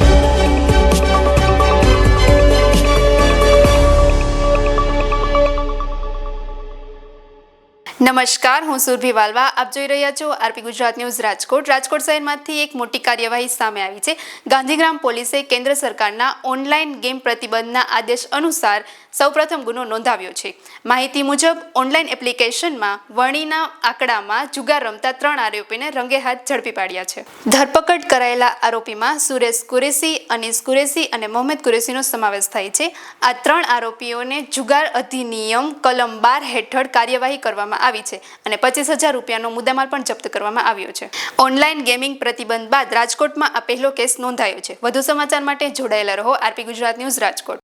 Bye. નમસ્કાર, હું સુરભી વાલવા. આપ જોઈ રહ્યા છો આરપી ગુજરાત ન્યૂઝ રાજકોટ. રાજકોટ શહેરમાંથી એક મોટી કાર્યવાહી સામે આવી છે. ગાંધીગ્રામ પોલીસે કેન્દ્ર સરકારના ઓનલાઈન ગેમ પ્રતિબંધના આદેશ અનુસાર સૌપ્રથમ ગુનો નોંધાવ્યો છે. માહિતી મુજબ, ઓનલાઈન એપ્લિકેશનમાં વણીના આંકડામાં જુગાર રમતા ત્રણ આરોપીને રંગે હાથ ઝડપી પાડ્યા છે. ધરપકડ કરાયેલા આરોપીમાં સુરેશ કુરેશી, અનીસ કુરેશી અને મોહમ્મદ કુરેશીનો સમાવેશ થાય છે. આ ત્રણ આરોપીઓને જુગાર અધિનિયમ કલમ બાર હેઠળ કાર્યવાહી કરવામાં આવી છે અને પચીસ હજાર રૂપિયાનો મુદ્દામાલ પણ જપ્ત કરવામાં આવ્યો છે. ઓનલાઈન ગેમિંગ પ્રતિબંધ બાદ રાજકોટમાં આ પહેલો કેસ નોંધાયો છે. વધુ સમાચાર માટે જોડાયેલા રહો RP Gujarat news Rajkot.